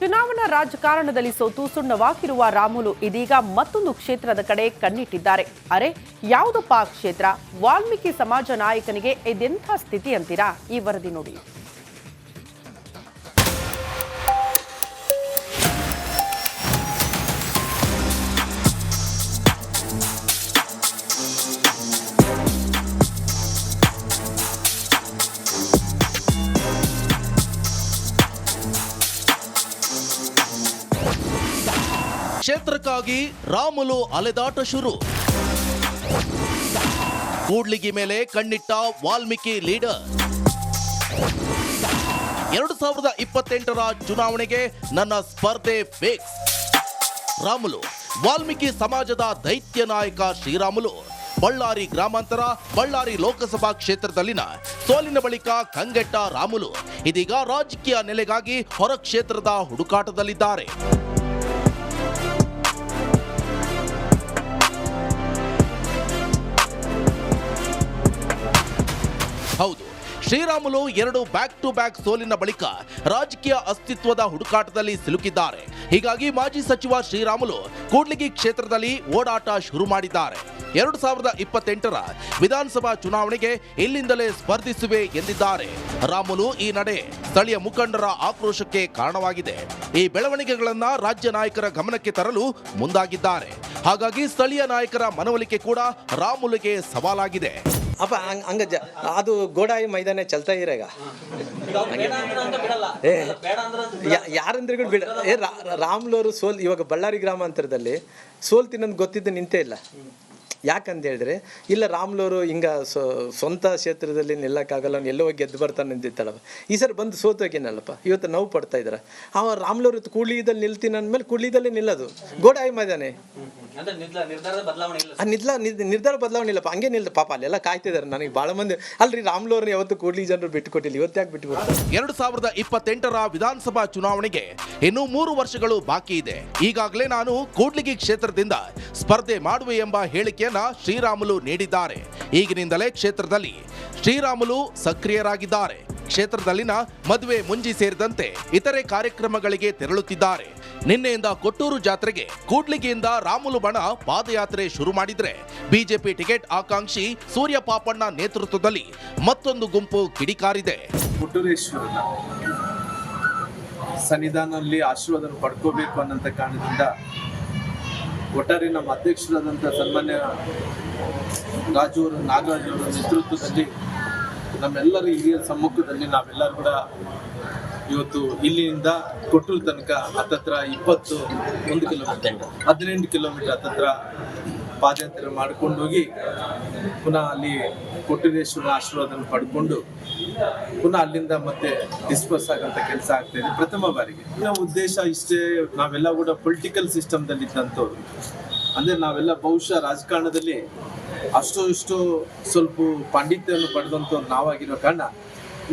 ಚುನಾವಣಾ ರಾಜಕಾರಣದಲ್ಲಿ ಸೋತು ಸುಣ್ಣವಾಗಿರುವ ರಾಮುಲು ಇದೀಗ ಮತ್ತೊಂದು ಕ್ಷೇತ್ರದ ಕಡೆ ಕಣ್ಣಿಟ್ಟಿದ್ದಾರೆ. ಅರೆ, ಯಾವುದಪ್ಪ ಕ್ಷೇತ್ರ? ವಾಲ್ಮೀಕಿ ಸಮಾಜ ನಾಯಕನಿಗೆ ಇದೆಂಥ ಸ್ಥಿತಿ ಅಂತೀರಾ? ಈ ವರದಿ ನೋಡಿ. ಕ್ಷೇತ್ರಕ್ಕಾಗಿ ರಾಮುಲು ಅಲೆದಾಟ ಶುರು. ಕೂಡ್ಲಿಗಿ ಮೇಲೆ ಕಣ್ಣಿಟ್ಟ ವಾಲ್ಮೀಕಿ ಲೀಡರ್. ಎರಡು ಸಾವಿರದ ಇಪ್ಪತ್ತೆಂಟರ ಚುನಾವಣೆಗೆ ನನ್ನ ಸ್ಪರ್ಧೆ ಫಿಕ್ಸ್. ರಾಮುಲು, ವಾಲ್ಮೀಕಿ ಸಮಾಜದ ದೈತ್ಯ ನಾಯಕ ಶ್ರೀರಾಮುಲು, ಬಳ್ಳಾರಿ ಗ್ರಾಮಾಂತರ, ಬಳ್ಳಾರಿ ಲೋಕಸಭಾ ಕ್ಷೇತ್ರದಲ್ಲಿನ ಸೋಲಿನ ಬಳಿಕ ಕಂಗೆಟ್ಟ ರಾಮುಲು, ಇದೀಗ ರಾಜಕೀಯ ನೆಲೆಗಾಗಿ ಹೊರ ಕ್ಷೇತ್ರದ ಹುಡುಕಾಟದಲ್ಲಿದ್ದಾರೆ. ಶ್ರೀರಾಮುಲು ಎರಡು ಬ್ಯಾಕ್ ಟು ಬ್ಯಾಕ್ ಸೋಲಿನ ಬಳಿಕ ರಾಜಕೀಯ ಅಸ್ತಿತ್ವದ ಹುಡುಕಾಟದಲ್ಲಿ ಸಿಲುಕಿದ್ದಾರೆ. ಹೀಗಾಗಿ ಮಾಜಿ ಸಚಿವ ಶ್ರೀರಾಮುಲು ಕೂಡ್ಲಿಗಿ ಕ್ಷೇತ್ರದಲ್ಲಿ ಓಡಾಟ ಶುರು ಮಾಡಿದ್ದಾರೆ. ಎರಡು ಸಾವಿರದ ಇಪ್ಪತ್ತೆಂಟರ ವಿಧಾನಸಭಾ ಚುನಾವಣೆಗೆ ಇಲ್ಲಿಂದಲೇ ಸ್ಪರ್ಧಿಸುವೆ ಎಂದಿದ್ದಾರೆ. ರಾಮುಲು ಈ ನಡೆ ಸ್ಥಳೀಯ ಮುಖಂಡರ ಆಕ್ರೋಶಕ್ಕೆ ಕಾರಣವಾಗಿದೆ. ಈ ಬೆಳವಣಿಗೆಗಳನ್ನ ರಾಜ್ಯ ನಾಯಕರ ಗಮನಕ್ಕೆ ತರಲು ಮುಂದಾಗಿದ್ದಾರೆ. ಹಾಗಾಗಿ ಸ್ಥಳೀಯ ನಾಯಕರ ಮನವೊಲಿಕೆ ಕೂಡ ರಾಮುಲುಗೆ ಸವಾಲಾಗಿದೆ. ಅಪ್ಪ ಹಂಗ ಹಂಗ ಜ ಅದು ಗೋಡಾಯಿ ಮೈದಾನ ಚಲ್ತಾ ಇರ ಈಗ. ಏ ಬಿಡ ಏ ರಾಮ್ಲೋರು ಸೋಲ್ ಇವಾಗ ಬಳ್ಳಾರಿ ಗ್ರಾಮಾಂತರದಲ್ಲಿ ತಿನ್ನೋದು ಗೊತ್ತಿದ್ದು ನಿಂತೇ ಇಲ್ಲ. ಯಾಕಂತ ಹೇಳಿದ್ರೆ ಇಲ್ಲ ರಾಮ್ಲೋರು ಹಿಂಗ ಸ್ವ- ಸ್ವಂತ ಕ್ಷೇತ್ರದಲ್ಲಿ ನಿಲ್ಲಕ್ಕಾಗಲ್ಲ ಅವ್ನು ಎಲ್ಲೋ ಹೋಗಿ ಗೆದ್ದು ಬರ್ತಾನೆ ಅಂದಿತ್ತಲ್ಲಪ್ಪ ಈ ಸರ್ ಬಂದು ಸೋತೋಗಿನಲ್ಲಪ್ಪ ಇವತ್ತು ನೋವು ಪಡ್ತಾ ಇದ್ದಾರೆ ಅವ ರಾಮ್ಲೋರು ಕೂಳಿದಲ್ಲಿ ನಿಲ್ತೀನಿ ಅಂದಮೇಲೆ ಕೂಡ್ಲಿದಲ್ಲೇ ನಿಲ್ಲದು. ಗೋಡಾಯಿ ಮೈದಾನೆ. ಅಂದ್ರೆ ನಿರ್ಧಾರ ಬದಲಾವಣೆ ಇಲ್ಲ ಆ ನಿದ್ಲ ನಿರ್ಧಾರ ಬದಲಾವಣೆ ಇಲ್ಲಪ್ಪ ಹಂಗೆ ನಿಲ್ದ ಪಾಪ ಅಲ್ಲೆಲ್ಲ ಕಾಯ್ತಿದ್ದಾರೆ ನನಗೆ ಭಾಳ ಮಂದಿ. ಅಲ್ರಿ ರಾಮ್ಲೋರ್ನ ಯಾವತ್ತು ಕೂಡ್ಲಿ ಜನರು ಬಿಟ್ಟು ಕೊಟ್ಟಿಲ್ಲ ಇವತ್ತು ಯಾಕೆ ಬಿಟ್ಟು ಎರಡು ಸಾವಿರದ ಇಪ್ಪತ್ತೆಂಟರ ವಿಧಾನಸಭಾ ಚುನಾವಣೆಗೆ ಇನ್ನೂ ಮೂರು ವರ್ಷಗಳು ಬಾಕಿ ಇದೆ. ಈಗಾಗಲೇ ನಾನು ಕೂಡ್ಲಿಗಿ ಕ್ಷೇತ್ರದಿಂದ ಸ್ಪರ್ಧೆ ಮಾಡುವೆ ಎಂಬ ಹೇಳಿಕೆಯನ್ನ ಶ್ರೀರಾಮುಲು ನೀಡಿದ್ದಾರೆ. ಈಗಿನಿಂದಲೇ ಕ್ಷೇತ್ರದಲ್ಲಿ ಶ್ರೀರಾಮುಲು ಸಕ್ರಿಯರಾಗಿದ್ದಾರೆ. ಕ್ಷೇತ್ರದಲ್ಲಿನ ಮದುವೆ ಮುಂಜಿ ಸೇರಿದಂತೆ ಇತರೆ ಕಾರ್ಯಕ್ರಮಗಳಿಗೆ ತೆರಳುತ್ತಿದ್ದಾರೆ. ನಿನ್ನೆಯಿಂದ ಕೊಟ್ಟೂರು ಜಾತ್ರೆಗೆ ಕೂಡ್ಲಿಗೆಯಿಂದ ರಾಮುಲು ಬಣ ಪಾದಯಾತ್ರೆ ಶುರು ಮಾಡಿದ್ರೆ ಬಿಜೆಪಿ ಟಿಕೆಟ್ ಆಕಾಂಕ್ಷಿ ಸೂರ್ಯ ಪಾಪಣ್ಣ ನೇತೃತ್ವದಲ್ಲಿ ಮತ್ತೊಂದು ಗುಂಪು ಕಿಡಿಕಾರಿದೆ. ಸನ್ನಿಧಾನದಲ್ಲಿ ಆಶೀರ್ವಾದ ಪಡ್ಕೋಬೇಕು ಅನ್ನೋ ಕಾರಣದಿಂದ ಒಟ್ಟಾರೆ ನಮ್ಮ ಅಧ್ಯಕ್ಷರಾದಂಥ ಸನ್ಮಾನ್ಯ ರಾಜು ಅವರು, ನಾಗರಾಜ್ ಅವರ ನೇತೃತ್ವದಲ್ಲಿ ನಮ್ಮೆಲ್ಲರ ಹಿರಿಯರ ಸಮ್ಮುಖದಲ್ಲಿ ನಾವೆಲ್ಲರೂ ಕೂಡ ಇವತ್ತು ಇಲ್ಲಿಂದ ಕೊಟ್ಟೂರು ತನಕ ಹತ್ತತ್ರ ಇಪ್ಪತ್ತು ಒಂದು ಕಿಲೋಮೀಟರ್ ಹದಿನೆಂಟು ಕಿಲೋಮೀಟರ್ ಹತ್ತತ್ರ ಪಾದಯಾತ್ರೆ ಮಾಡ್ಕೊಂಡು ಹೋಗಿ ಪುನಃ ಅಲ್ಲಿ ಕೊಟ್ಟೂರೇಶ್ವರ ಆಶೀರ್ವಾದನ ಪಡ್ಕೊಂಡು ಪುನಃ ಅಲ್ಲಿಂದ ಮತ್ತೆ ಡಿಸ್ಪರ್ಸ್ ಆಗಂತ ಕೆಲಸ ಆಗ್ತಾ ಇದೆ ಪ್ರಥಮ ಬಾರಿಗೆ. ನಮ್ಮ ಉದ್ದೇಶ ಇಷ್ಟೇ, ನಾವೆಲ್ಲ ಕೂಡ ಪೊಲಿಟಿಕಲ್ ಸಿಸ್ಟಮ್ದಲ್ಲಿ ಇದ್ದಂಥವ್ರು ಅಂದ್ರೆ ನಾವೆಲ್ಲ ಬಹುಶಃ ರಾಜಕಾರಣದಲ್ಲಿ ಅಷ್ಟು ಇಷ್ಟು ಸ್ವಲ್ಪ ಪಾಂಡಿತ್ಯವನ್ನು ಪಡೆದಂಥವ್ರು ನಾವಾಗಿರೋ ಕಾರಣ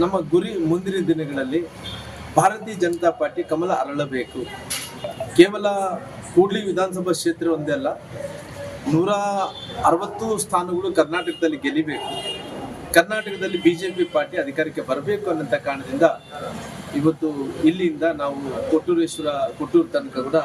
ನಮ್ಮ ಗುರಿ ಮುಂದಿನ ದಿನಗಳಲ್ಲಿ ಭಾರತೀಯ ಜನತಾ ಪಾರ್ಟಿ ಕಮಲ ಅರಳಬೇಕು. ಕೇವಲ ಕೂಡ್ಲಿ ವಿಧಾನಸಭಾ ಕ್ಷೇತ್ರ ಒಂದೇ ಅಲ್ಲ ನೂರ ಅರವತ್ತು ಸ್ಥಾನಗಳು ಕರ್ನಾಟಕದಲ್ಲಿ ಗೆಲ್ಲಬೇಕು. ಕರ್ನಾಟಕದಲ್ಲಿ ಬಿಜೆಪಿ ಪಾರ್ಟಿ ಅಧಿಕಾರಕ್ಕೆ ಬರಬೇಕು ಅನ್ನೋಂಥ ಕಾರಣದಿಂದ ಇವತ್ತು ಇಲ್ಲಿಂದ ನಾವು ಕೊಟ್ಟೂರೇಶ್ವರ, ಕೊಟ್ಟೂರು ತನಕ ಕೂಡ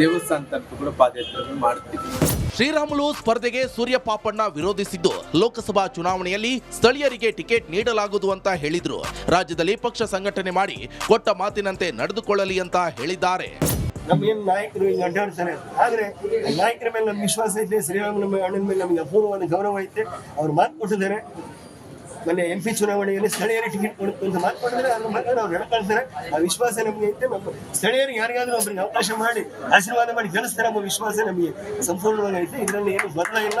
ದೇವಸ್ಥಾನ ತನಕ ಕೂಡ ಪಾದಯಾತ್ರೆಯನ್ನು ಮಾಡ್ತೀವಿ. ಶ್ರೀರಾಮುಲು ಸ್ಪರ್ಧೆಗೆ ಸೂರ್ಯ ಪಾಪಣ್ಣ ವಿರೋಧಿಸಿದ್ದು ಲೋಕಸಭಾ ಚುನಾವಣೆಯಲ್ಲಿ ಸ್ಥಳೀಯರಿಗೆ ಟಿಕೆಟ್ ನೀಡಲಾಗುವುದು ಅಂತ ಹೇಳಿದ್ರು. ರಾಜ್ಯದಲ್ಲಿ ಪಕ್ಷ ಸಂಘಟನೆ ಮಾಡಿ ಕೊಟ್ಟ ಮಾತಿನಂತೆ ನಡೆದುಕೊಳ್ಳಲಿ ಅಂತ ಹೇಳಿದ್ದಾರೆ. ನಮ್ಗೇನು ನಾಯಕರು ಹಿಂಗೆ ಅಡ್ಡಾಡ್ತಾರೆ? ಆದರೆ ನಾಯಕರ ಮೇಲೆ ನಮ್ಗೆ ವಿಶ್ವಾಸ ಐತೆ, ಶ್ರೀರಾಮ ನಮ್ಮ ಅಣ್ಣನ ಮೇಲೆ ನಮಗೆ ಅಪೂರ್ವವಾದ ಗೌರವ ಐತೆ. ಅವ್ರು ಮಾತು ಕೊಟ್ಟಿದ್ದಾರೆ. ಮೊನ್ನೆ ಎಂ ಪಿ ಚುನಾವಣೆಯಲ್ಲಿ ಸ್ಥಳೀಯರಿಗೆ ಟಿಕೆಟ್ ಕೊಡುತ್ತೆ ಅಂತ ಮಾತು ಅದ್ರ ಮಾತ್ರ ಅವ್ರು ನಡ್ಕೊಳ್ತಾರೆ ಆ ವಿಶ್ವಾಸ ನಮಗೆ ಐತೆ. ನಮ್ಮ ಸ್ಥಳೀಯರಿಗೆ ಯಾರಿಗಾದ್ರೂ ಒಬ್ಬರಿಗೆ ಅವಕಾಶ ಮಾಡಿ, ಆಶೀರ್ವಾದ ಮಾಡಿ ಗೆಲ್ಲಿಸ್ತಾರೆ ಎಂಬ ವಿಶ್ವಾಸ ನಮಗೆ ಸಂಪೂರ್ಣವಾಗಿ ಐತೆ. ಇದರಲ್ಲಿ ಏನು ಇಲ್ಲ.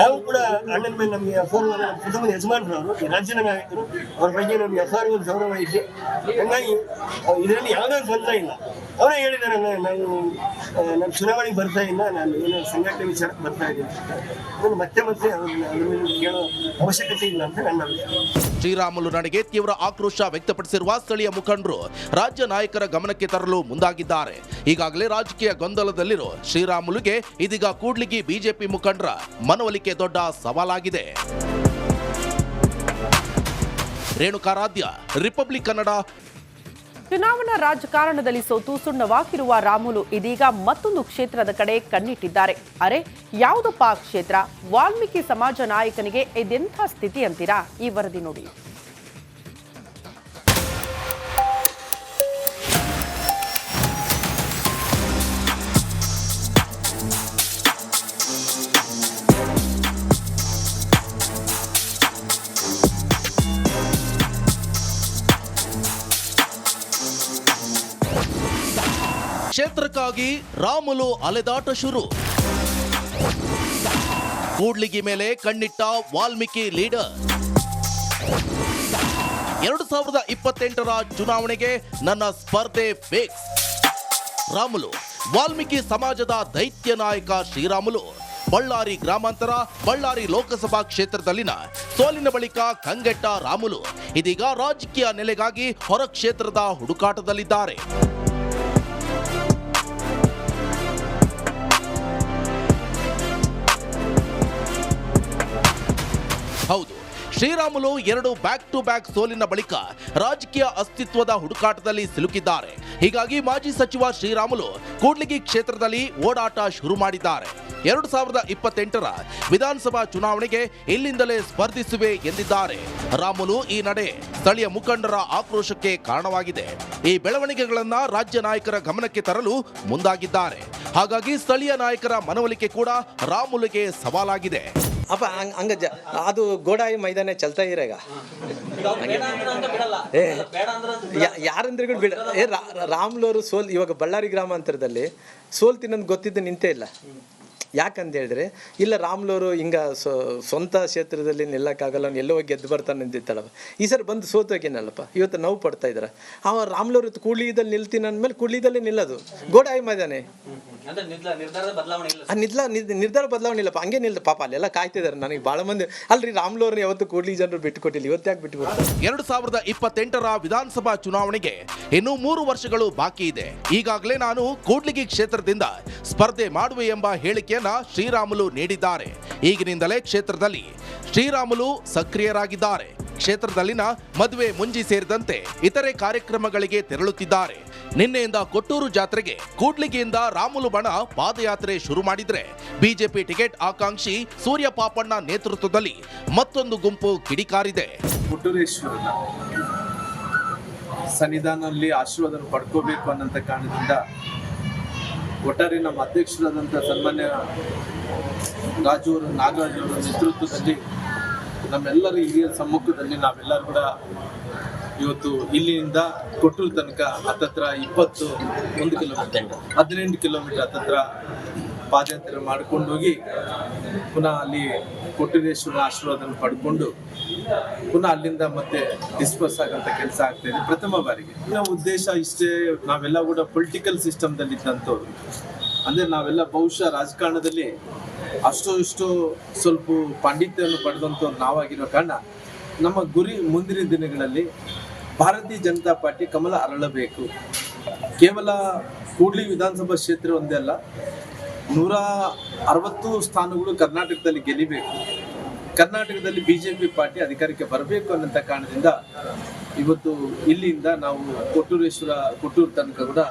ನಾವು ಕೂಡ ಅಣ್ಣನ ಮೇಲೆ ನಮಗೆ ನಮ್ಮ ಕುಟುಂಬದ ಯಜಮಾನರು ಅವರು ರಾಜ್ಯದ ನಾಯಕರು, ಅವ್ರ ಬಗ್ಗೆ ನಮಗೆ ಅಪಾರವಾದ ಗೌರವ ಇದೆ. ಹಂಗಾಗಿ ಇದರಲ್ಲಿ ಯಾವುದೇ ತೊಂದರೆ ಇಲ್ಲ. ಅವರೇ ಹೇಳಿದ್ದಾರೆ, ನಾನು ನಾನು ಚುನಾವಣೆಗೆ ಬರ್ತಾ ಇಲ್ಲ, ನಾನು ಏನೋ ಸಂಘಟನೆ ವಿಚಾರಕ್ಕೆ ಬರ್ತಾ ಇದ್ದೀನಿ. ಮತ್ತೆ ಮತ್ತೆ ಹೇಳೋ ಅವಶ್ಯಕತೆ ಇಲ್ಲ ಅಂತ ನನ್ನ ಶ್ರೀರಾಮುಲು ನಡೆಗೆ ತೀವ್ರ ಆಕ್ರೋಶ ವ್ಯಕ್ತಪಡಿಸಿರುವ ಸ್ಥಳೀಯ ಮುಖಂಡರು ರಾಜ್ಯ ನಾಯಕರ ಗಮನಕ್ಕೆ ತರಲು ಮುಂದಾಗಿದ್ದಾರೆ. ಈಗಾಗಲೇ ರಾಜಕೀಯ ಗೊಂದಲದಲ್ಲಿರೋ ಶ್ರೀರಾಮುಲುಗೆ ಇದೀಗ ಕೂಡ್ಲಿಗಿ ಬಿಜೆಪಿ ಮುಖಂಡರ ಮನವೊಲಿಕೆ ದೊಡ್ಡ ಸವಾಲಾಗಿದೆ. ರೇಣುಕಾರಾಧ್ಯ, ರಿಪಬ್ಲಿಕ್ ಕನ್ನಡ. ಚುನಾವಣಾ ರಾಜಕಾರಣದಲ್ಲಿ ಸೋತು ಸುಣ್ಣವಾಗಿರುವ ರಾಮುಲು ಇದೀಗ ಮತ್ತೊಂದು ಕ್ಷೇತ್ರದ ಕಡೆ ಕಣ್ಣಿಟ್ಟಿದ್ದಾರೆ. ಅರೆ, ಯಾವುದಪ್ಪ ಕ್ಷೇತ್ರ? ವಾಲ್ಮೀಕಿ ಸಮಾಜ ನಾಯಕನಿಗೆ ಇದೆಂಥ ಸ್ಥಿತಿ ಅಂತೀರಾ? ಈ ವರದಿ ನೋಡಿ. ಕ್ಷೇತ್ರಕ್ಕಾಗಿ ರಾಮುಲು ಅಲೆದಾಟ ಶುರು. ಕೂಡ್ಲಿಗಿ ಮೇಲೆ ಕಣ್ಣಿಟ್ಟ ವಾಲ್ಮೀಕಿ ಲೀಡರ್. ಎರಡು ಸಾವಿರದ ಇಪ್ಪತ್ತೆಂಟರ ಚುನಾವಣೆಗೆ ನನ್ನ ಸ್ಪರ್ಧೆ ಫಿಕ್ಸ್. ರಾಮುಲು, ವಾಲ್ಮೀಕಿ ಸಮಾಜದ ದೈತ್ಯ ನಾಯಕ ಶ್ರೀರಾಮುಲು, ಬಳ್ಳಾರಿ ಗ್ರಾಮಾಂತರ, ಬಳ್ಳಾರಿ ಲೋಕಸಭಾ ಕ್ಷೇತ್ರದಲ್ಲಿನ ಸೋಲಿನ ಬಳಿಕ ಕಂಗೆಟ್ಟ ರಾಮುಲು, ಇದೀಗ ರಾಜಕೀಯ ನೆಲೆಗಾಗಿ ಹೊರ ಕ್ಷೇತ್ರದ ಹುಡುಕಾಟದಲ್ಲಿದ್ದಾರೆ. ಹೌದು, ಶ್ರೀರಾಮುಲು ಎರಡು ಬ್ಯಾಕ್ ಟು ಬ್ಯಾಕ್ ಸೋಲಿನ ಬಳಿಕ ರಾಜಕೀಯ ಅಸ್ತಿತ್ವದ ಹುಡುಕಾಟದಲ್ಲಿ ಸಿಲುಕಿದ್ದಾರೆ. ಹೀಗಾಗಿ ಮಾಜಿ ಸಚಿವ ಶ್ರೀರಾಮುಲು ಕೂಡ್ಲಿಗಿ ಕ್ಷೇತ್ರದಲ್ಲಿ ಓಡಾಟ ಶುರು ಮಾಡಿದ್ದಾರೆ. ಎರಡು ಸಾವಿರದ ಇಪ್ಪತ್ತೆಂಟರ ವಿಧಾನಸಭಾ ಚುನಾವಣೆಗೆ ಇಲ್ಲಿಂದಲೇ ಸ್ಪರ್ಧಿಸುವೆ ಎಂದಿದ್ದಾರೆ. ರಾಮುಲು ಈ ನಡೆ ಸ್ಥಳೀಯ ಮುಖಂಡರ ಆಕ್ರೋಶಕ್ಕೆ ಕಾರಣವಾಗಿದೆ. ಈ ಬೆಳವಣಿಗೆಗಳನ್ನ ರಾಜ್ಯ ನಾಯಕರ ಗಮನಕ್ಕೆ ತರಲು ಮುಂದಾಗಿದ್ದಾರೆ. ಹಾಗಾಗಿ ಸ್ಥಳೀಯ ನಾಯಕರ ಮನವೊಲಿಕೆ ಕೂಡ ರಾಮುಲುಗೆ ಸವಾಲಾಗಿದೆ. ಅಪ್ಪ ಹಂಗ ಹಂಗ ಜ ಅದು ಗೋಡಾಯಿ ಮೈದಾನ ಚಲ್ತಾ ಇರಾಗ ಏ ಬೇಡ ಯಾ- ಯಾರಂದ್ರೆಗಳು ಬಿಡ ಏ ರಾಮ್ಲೋರು ಸೋಲ್ ಇವಾಗ ಬಳ್ಳಾರಿ ಗ್ರಾಮಾಂತರದಲ್ಲಿ ಸೋಲ್ ತಿನ್ನೋದು ಗೊತ್ತಿದ್ದು ನಿಂತೇ ಇಲ್ಲ. ಯಾಕಂತ ಹೇಳಿದ್ರೆ ಇಲ್ಲ ರಾಮ್ಲೋರು ಹಿಂಗ ಸ್ವ- ಸ್ವಂತ ಕ್ಷೇತ್ರದಲ್ಲಿ ನಿಲ್ಲಕ್ಕಾಗಲ್ಲ ಅವ್ನು ಎಲ್ಲೋ ಹೋಗಿ ಗೆದ್ದು ಬರ್ತಾನೆ ಅಂತಿತ್ತಳವ ಈ ಸರ್ ಬಂದು ಸೋತೋಗಿನಲ್ಲಪ್ಪ ಇವತ್ತು ನೋವು ಪಡ್ತಾ ಇದ್ದಾರೆ ಅವ ರಾಮ್ಲೋರು ಕೂಡ್ಲಿದಲ್ಲಿ ನಿಲ್ತೀನಿ ಅಂದಮೇಲೆ ಕೂಡ್ಲಿದಲ್ಲೇ ನಿಲ್ಲೋದು. ಗೋಡಾಯಿ ಮೈದಾನೆ ಅಂದ್ರೆ ನಿರ್ಧಾರ ನಿರ್ಧಾರದ ಬದಲಾವಣೆ ಇಲ್ಲ ಆ ನಿದ್ಲ ನಿರ್ಧಾರ ಬದಲಾವಣೆ ಇಲ್ಲಪ್ಪ ಹಂಗೆ ನಿಲ್ದ ಪಾಪ ಅಲ್ಲೆಲ್ಲ ಕಾಯ್ತಿದ್ದಾರೆ ನನಗೆ ಭಾಳ ಮಂದಿ. ಅಲ್ರಿ ರಾಮ್ಲೋರ್ನ ಯಾವತ್ತು ಕೂಡ್ಲಿ ಜನರು ಬಿಟ್ಟುಕೊಟ್ಟಿಲ್ಲ ಇವತ್ತು ಯಾಕೆ ಬಿಟ್ಟುಕೊಡ್ತಾರೆ ಎರಡು ಸಾವಿರದ ಇಪ್ಪತ್ತೆಂಟರ ವಿಧಾನಸಭಾ ಚುನಾವಣೆಗೆ ಇನ್ನು ಮೂರು ವರ್ಷಗಳು ಬಾಕಿ ಇದೆ. ಈಗಾಗಲೇ ನಾನು ಕೂಡ್ಲಿಗಿ ಕ್ಷೇತ್ರದಿಂದ ಸ್ಪರ್ಧೆ ಮಾಡುವೆ ಎಂಬ ಹೇಳಿಕೆಯನ್ನ ಶ್ರೀರಾಮುಲು ನೀಡಿದ್ದಾರೆ. ಈಗಿನಿಂದಲೇ ಕ್ಷೇತ್ರದಲ್ಲಿ ಶ್ರೀರಾಮುಲು ಸಕ್ರಿಯರಾಗಿದ್ದಾರೆ. ಕ್ಷೇತ್ರದಲ್ಲಿನ ಮದುವೆ ಮುಂಜಿ ಸೇರಿದಂತೆ ಇತರೆ ಕಾರ್ಯಕ್ರಮಗಳಿಗೆ ತೆರಳುತ್ತಿದ್ದಾರೆ. ನಿನ್ನೆಯಿಂದ ಕೊಟ್ಟೂರು ಜಾತ್ರೆಗೆ ಕೂಡ್ಲಿಗೆಯಿಂದ ರಾಮುಲು ಬಣ ಪಾದಯಾತ್ರೆ ಶುರು ಮಾಡಿದ್ರೆ ಬಿಜೆಪಿ ಟಿಕೆಟ್ ಆಕಾಂಕ್ಷಿ ಸೂರ್ಯ ಪಾಪಣ್ಣ ನೇತೃತ್ವದಲ್ಲಿ ಮತ್ತೊಂದು ಗುಂಪು ಕಿಡಿಕಾರಿದೆ. ಸನ್ನಿಧಾನದಲ್ಲಿ ಆಶೀರ್ವಾದ ಪಡ್ಕೋಬೇಕು ಅನ್ನೋಂಥ ಕಾರಣದಿಂದ ಒಟ್ಟಾರೆ ನಮ್ಮ ಅಧ್ಯಕ್ಷರಾದಂಥ ಸನ್ಮಾನ್ಯ ರಾಜು ಅವರು, ನಾಗರಾಜ್ ಅವರ ನೇತೃತ್ವದಲ್ಲಿ ನಮ್ಮೆಲ್ಲರ ಹಿರಿಯರ ಸಮ್ಮುಖದಲ್ಲಿ ನಾವೆಲ್ಲರೂ ಕೂಡ ಇವತ್ತು ಇಲ್ಲಿಂದ ಕೊಟ್ಟೂರು ತನಕ ಹತ್ತತ್ರ ಇಪ್ಪತ್ತು ಒಂದು ಕಿಲೋಮೀಟರ್ ಹದಿನೆಂಟು ಕಿಲೋಮೀಟರ್ ಹತ್ತತ್ರ ಪಾದಯಾತ್ರೆ ಮಾಡ್ಕೊಂಡು ಹೋಗಿ ಪುನಃ ಅಲ್ಲಿ ಕೊಟ್ಟೂರೇಶ್ವರ ಆಶೀರ್ವಾದನ ಪಡ್ಕೊಂಡು ಪುನಃ ಅಲ್ಲಿಂದ ಮತ್ತೆ ಡಿಸ್ಪರ್ಸ್ ಆಗಂತ ಕೆಲಸ ಆಗ್ತಾ ಇದೆ. ಪ್ರಥಮ ಬಾರಿಗೆ. ನಮ್ಮ ಉದ್ದೇಶ ಇಷ್ಟೇ, ನಾವೆಲ್ಲ ಕೂಡ ಪೊಲಿಟಿಕಲ್ ಸಿಸ್ಟಮ್ದಲ್ಲಿ ಇದ್ದಂಥವ್ರು. ಅಂದ್ರೆ ನಾವೆಲ್ಲ ಬಹುಶಃ ರಾಜಕಾರಣದಲ್ಲಿ ಅಷ್ಟು ಇಷ್ಟು ಸ್ವಲ್ಪ ಪಾಂಡಿತ್ಯವನ್ನು ಪಡೆದಂಥವ್ರು ನಾವಾಗಿರೋ ಕಾರಣ ನಮ್ಮ ಗುರಿ ಮುಂದಿನ ದಿನಗಳಲ್ಲಿ ಭಾರತೀಯ ಜನತಾ ಪಾರ್ಟಿ ಕಮಲ ಅರಳಬೇಕು. ಕೇವಲ ಕೂಡ್ಲಿ ವಿಧಾನಸಭಾ ಕ್ಷೇತ್ರ ಒಂದೇ ಅಲ್ಲ, ನೂರ ಅರವತ್ತು ಸ್ಥಾನಗಳು ಕರ್ನಾಟಕದಲ್ಲಿ ಗೆಲ್ಲಿಬೇಕು. ಕರ್ನಾಟಕದಲ್ಲಿ ಬಿಜೆಪಿ ಪಾರ್ಟಿ ಅಧಿಕಾರಕ್ಕೆ ಬರಬೇಕು ಅನ್ನೋಂಥ ಕಾರಣದಿಂದ ಇವತ್ತು ಇಲ್ಲಿಂದ ನಾವು ಕೊಟ್ಟೂರೇಶ್ವರ, ಕೊಟ್ಟೂರು ತನಕ ಕೂಡ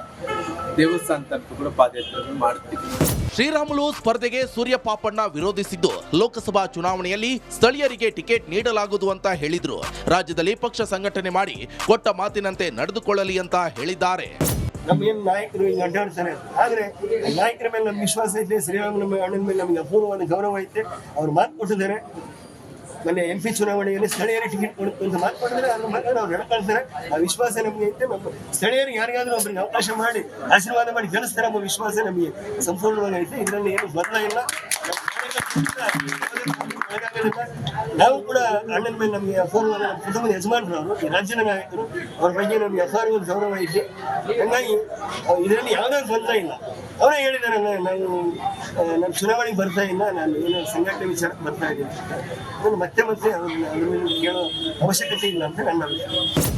ದೇವಸ್ಥಾನ ತನಕ ಕೂಡ ಪಾದಯಾತ್ರೆಯನ್ನು ಮಾಡ್ತೀವಿ ಶ್ರೀರಾಮುಲು ಸ್ಪರ್ಧೆಗೆ ಸೂರ್ಯ ಪಾಪಣ್ಣ ವಿರೋಧಿಸಿದ್ದು. ಲೋಕಸಭಾ ಚುನಾವಣೆಯಲ್ಲಿ ಸ್ಥಳೀಯರಿಗೆ ಟಿಕೆಟ್ ನೀಡಲಾಗುವುದು ಅಂತ ಹೇಳಿದ್ರು. ರಾಜ್ಯದಲ್ಲಿ ಪಕ್ಷ ಸಂಘಟನೆ ಮಾಡಿ ಕೊಟ್ಟ ಮಾತಿನಂತೆ ನಡೆದುಕೊಳ್ಳಲಿ ಅಂತ ಹೇಳಿದ್ದಾರೆ. ನಮ್ಗೇನು ನಾಯಕರು ಹಿಂಗೆ ಅಡ್ಡಾಡ್ತಾರೆ? ಆದರೆ ನಾಯಕರ ಮೇಲೆ ನಮ್ಗೆ ವಿಶ್ವಾಸ ಐತೆ, ಶ್ರೀರಾಮ ನಮ್ಮ ಅಣ್ಣನ ಮೇಲೆ ನಮಗೆ ಅಪೂರ್ವವಾದ ಗೌರವ ಐತೆ. ಅವ್ರು ಮಾತು ಕೊಟ್ಟಿದ್ದಾರೆ. ಮೊನ್ನೆ ಎಂ ಪಿ ಚುನಾವಣೆಯಲ್ಲಿ ಸ್ಥಳೀಯರಿಗೆ ಟಿಕೆಟ್ ಕೊಡುತ್ತೆ ಅಂತ ಮಾತು ಕೊಟ್ಟಿದ್ರೆ ಅದ್ರ ಮಾತ್ರ ಅವ್ರು ಹೇಳ್ಕೊಳ್ತಾರೆ ಆ ವಿಶ್ವಾಸ ನಮಗೆ ಐತೆ. ನಮ್ಮ ಸ್ಥಳೀಯರಿಗೆ ಯಾರಿಗಾದ್ರೂ ಒಬ್ಬರಿಗೆ ಅವಕಾಶ ಮಾಡಿ, ಆಶೀರ್ವಾದ ಮಾಡಿ ಗೆಲ್ಲಿಸ್ತಾರೆ ಎಂಬ ವಿಶ್ವಾಸ ನಮಗೆ ಸಂಪೂರ್ಣವಾಗಿ ಐತೆ. ಇದರಲ್ಲಿ ಏನು ಬದಲ ನಾವು ಕೂಡ ಅಣ್ಣನ ಮೇಲೆ ನಮಗೆ ಅಪೂರ್ವ ನಮ್ಮ ಕುಟುಂಬದ ಯಜಮಾನರು ಅವರು ರಾಜ್ಯದ ನಾಯಕರು, ಅವ್ರ ಬಗ್ಗೆ ನಮಗೆ ಅಪಾರವಾದ ಗೌರವ ಐತೆ ಹಂಗಾಗಿ, ಇದರಲ್ಲಿ ಯಾವುದೇ ಗೊಂದಲ ಇಲ್ಲ. ಅವರೇ ಹೇಳಿದ್ದಾರೆ, ನಾನು ನಾನು ಚುನಾವಣೆಗೆ ಬರ್ತಾ ಇಲ್ಲ, ನಾನು ಏನೋ ಸಂಘಟನೆ ವಿಚಾರಕ್ಕೆ ಬರ್ತಾ ಇದ್ದೀನಿ. ಮತ್ತೆ ಮತ್ತೆ ಅವಶ್ಯಕತೆ ಇಲ್ಲ ಅಂತ ನನ್ನ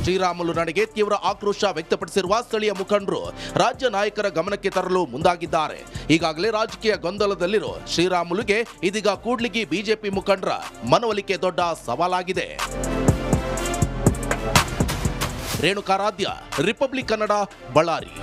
ಶ್ರೀರಾಮುಲು ನಡೆಗೆ ತೀವ್ರ ಆಕ್ರೋಶ ವ್ಯಕ್ತಪಡಿಸಿರುವ ಸ್ಥಳೀಯ ಮುಖಂಡರು ರಾಜ್ಯ ನಾಯಕರ ಗಮನಕ್ಕೆ ತರಲು ಮುಂದಾಗಿದ್ದಾರೆ. ಈಗಾಗಲೇ ರಾಜಕೀಯ ಗೊಂದಲದಲ್ಲಿರೋ ಶ್ರೀರಾಮುಲುಗೆ ಇದೀಗ ಕೂಡ್ಲಿಗಿ ಬಿಜೆಪಿ ಮುಖಂಡರ ಮನವೊಲಿಕೆ ದೊಡ್ಡ ಸವಾಲಾಗಿದೆ. ರೇಣುಕಾರಾಧ್ಯ, ರಿಪಬ್ಲಿಕ್ ಕನ್ನಡ, ಬಳ್ಳಾರಿ.